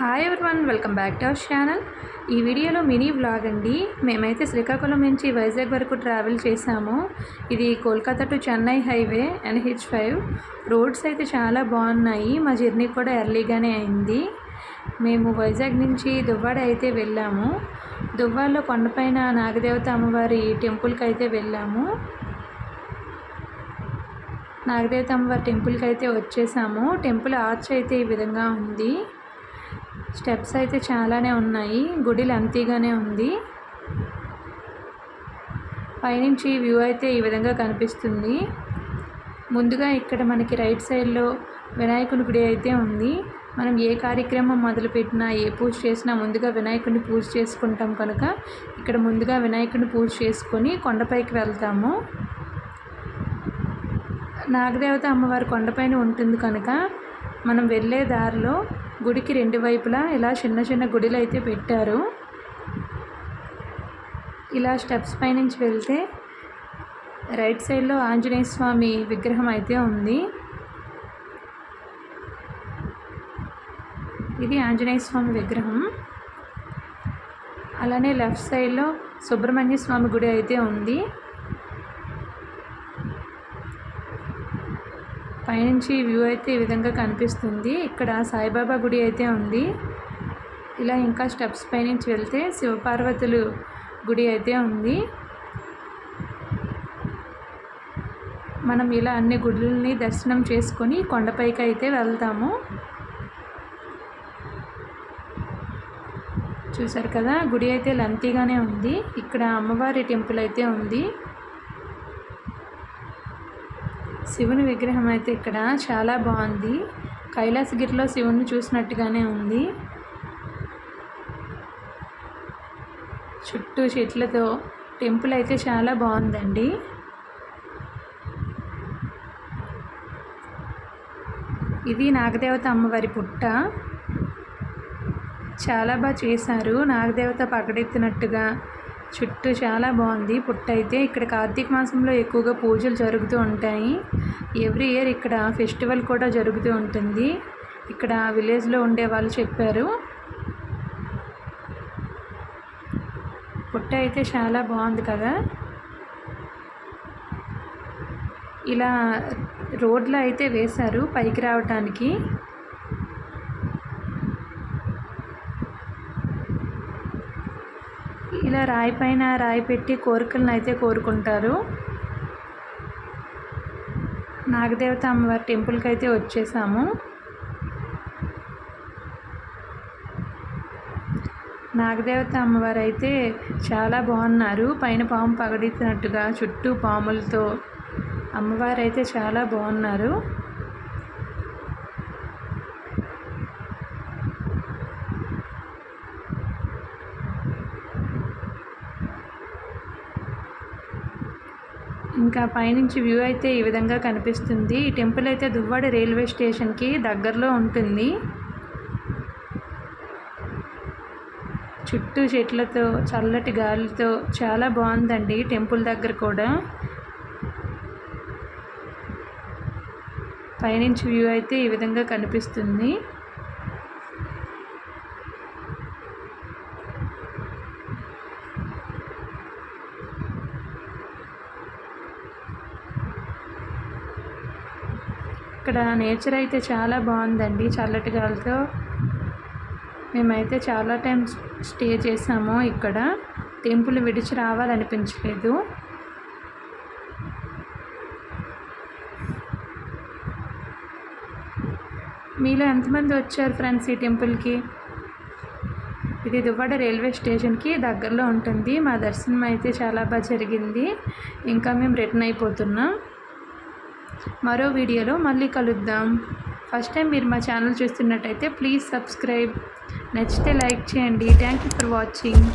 Hi everyone welcome back to our channel ఈ వీడియోలో mini vlog అండి. మేమైతే శ్రీకాకుళం నుంచి వైజాగ్ వరకు ట్రావెల్ చేసాము ఇది Kolkata to Chennai highway NH five roads అయితే చాలా బాగున్నాయి. మా జర్నీ కూడా ఎర్లీగానే అయింది. మేము వైజాగ్ నుంచి దువ్వాడ అయితే వెళ్ళాము. దువ్వాడలో కొండపైన నాగదేవత అమ్మవారి టెంపుల్కి అయితే వెళ్ళాము. నాగదేవత అమ్మవారి టెంపుల్కి అయితే వచ్చేసాము. టెంపుల్ ఆర్చ్ అయితే ఈ విధంగా ఉంది. స్టెప్స్ అయితే చాలానే ఉన్నాయి. గుడి లెంతీగానే ఉంది. పైనుంచి వ్యూ అయితే ఈ విధంగా కనిపిస్తుంది. ముందుగా ఇక్కడ మనకి రైట్ సైడ్లో వినాయకుని గుడి అయితే ఉంది. మనం ఏ కార్యక్రమం మొదలుపెట్టినా ఏ పూజ చేసినా ముందుగా వినాయకుడిని పూజ చేసుకుంటాం కనుక ఇక్కడ ముందుగా వినాయకుడిని పూజ చేసుకొని కొండపైకి వెళ్తాము. నాగదేవత అమ్మవారి కొండపైన ఉంటుంది కనుక మనం వెళ్ళే దారిలో గుడికి రెండు వైపులా ఇలా చిన్న చిన్న గుడిలు అయితే పెట్టారు. ఇలా స్టెప్స్ పైనుంచి వెళ్తే రైట్ సైడ్లో ఆంజనేయ స్వామి విగ్రహం అయితే ఉంది. ఇది ఆంజనేయ స్వామి విగ్రహం. అలానే లెఫ్ట్ సైడ్లో సుబ్రహ్మణ్య స్వామి గుడి అయితే ఉంది. పైనుంచి వ్యూ అయితే ఈ విధంగా కనిపిస్తుంది. ఇక్కడ సాయిబాబా గుడి అయితే ఉంది. ఇలా ఇంకా స్టెప్స్ పైనుంచి వెళ్తే శివపార్వతులు గుడి అయితే ఉంది. మనం ఇలా అన్ని గుడుల్ని దర్శనం చేసుకొని కొండపైకి అయితే వెళ్తాము. చూసారు కదా? గుడి అయితే లంతీగానే ఉంది. ఇక్కడ అమ్మవారి టెంపుల్ అయితే ఉంది. శివుని విగ్రహం అయితే ఇక్కడ చాలా బాగుంది. కైలాసగిరిలో శివుని చూసినట్టుగానే ఉంది. చుట్టూ చెట్లతో టెంపుల్ అయితే చాలా బాగుందండి. ఇది నాగదేవత అమ్మవారి పుట్ట. చాలా బాగా చేశారు. నాగదేవత పగడెత్తినట్టుగా చుట్టూ చాలా బాగుంది. పుట్ట అయితే ఇక్కడ కార్తీక మాసంలో ఎక్కువగా పూజలు జరుగుతూ ఉంటాయి. ఎవ్రీ ఇయర్ ఇక్కడ ఫెస్టివల్ కూడా జరుగుతూ ఉంటుంది. ఇక్కడ విలేజ్లో ఉండే వాళ్ళు చెప్పారు. పుట్ట అయితే చాలా బాగుంది కదా. ఇలా రోడ్లు అయితే వేశారు పైకి రావటానికి. ఇలా రాయి పైన రాయి పెట్టి కోరికలను అయితే కోరుకుంటారు. నాగదేవత అమ్మవారి టెంపుల్కి అయితే వచ్చేసాము. నాగదేవత అమ్మవారు అయితే చాలా బాగున్నారు. పైన పాము పగడెత్తినట్టుగా చుట్టూ పాములతో అమ్మవారు అయితే చాలా బాగున్నారు. ఇంకా పైనుంచి వ్యూ అయితే ఈ విధంగా కనిపిస్తుంది. ఈ టెంపుల్ అయితే దువ్వాడ రైల్వే స్టేషన్కి దగ్గరలో ఉంటుంది. చుట్టూ చెట్లతో చల్లటి గాలితో చాలా బాగుందండి టెంపుల్ దగ్గర కూడా. పైనుంచి వ్యూ అయితే ఈ విధంగా కనిపిస్తుంది. ఇక్కడ నేచర్ అయితే చాలా బాగుందండి. చల్లటి గాలితో మేమైతే చాలా టైం స్టే చేసాము ఇక్కడ. టెంపుల్ విడిచి రావాలనిపించలేదు. మీలో ఎంతమంది వచ్చారు ఫ్రెండ్స్ ఈ టెంపుల్కి? ఇది దువ్వాడ రైల్వే స్టేషన్కి దగ్గరలో ఉంటుంది. మా దర్శనం అయితే చాలా బాగా జరిగింది. ఇంకా మేము రిటర్న్ అయిపోతున్నాం. మరో వీడియోలో మళ్ళీ కలుద్దాం. ఫస్ట్ టైం మీరు మా ఛానల్ చూస్తున్నట్టయితే ప్లీజ్ సబ్స్క్రైబ్ నచ్చితే లైక్ చేయండి. Thank you for watching